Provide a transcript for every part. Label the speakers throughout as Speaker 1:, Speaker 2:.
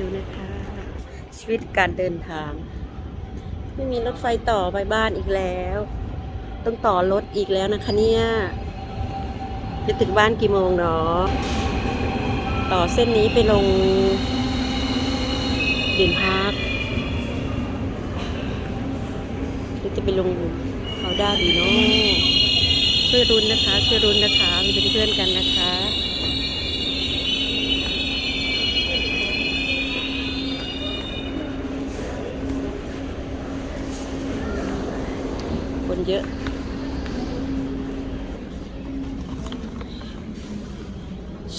Speaker 1: ดูนะคะ ชีวิตการเดินทาง ไม่มีรถไฟต่อไปบ้านอีกแล้ว ต้องต่อรถอีกแล้วนะคะเนี่ยจะถึงบ้านกี่โมงเนาะต่อเส้นนี้ไปลงเด่นพาร์คหรือจะไปลงเขาด้าดีเนาะช่วยรุนนะคะช่วยรุนนะคะเป็นเพื่อนกันนะคะ คนเยอะ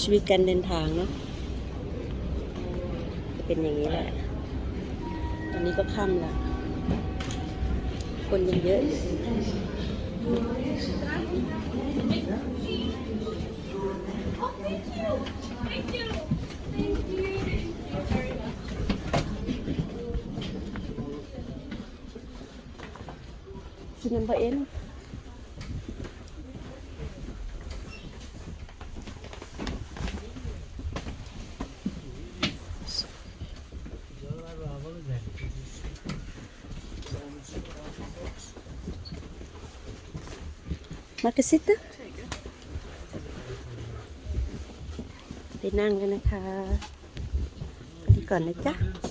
Speaker 1: ชีวิตการเดินทางเนาะจะเป็นอย่างนี้แหละ ตอนนี้ก็ค่ำละคนยังเยอะอยู่ สินันพอเอ็นมากระซิตไปนั่งกันนะคะ ไปก่อนนะจ๊ะ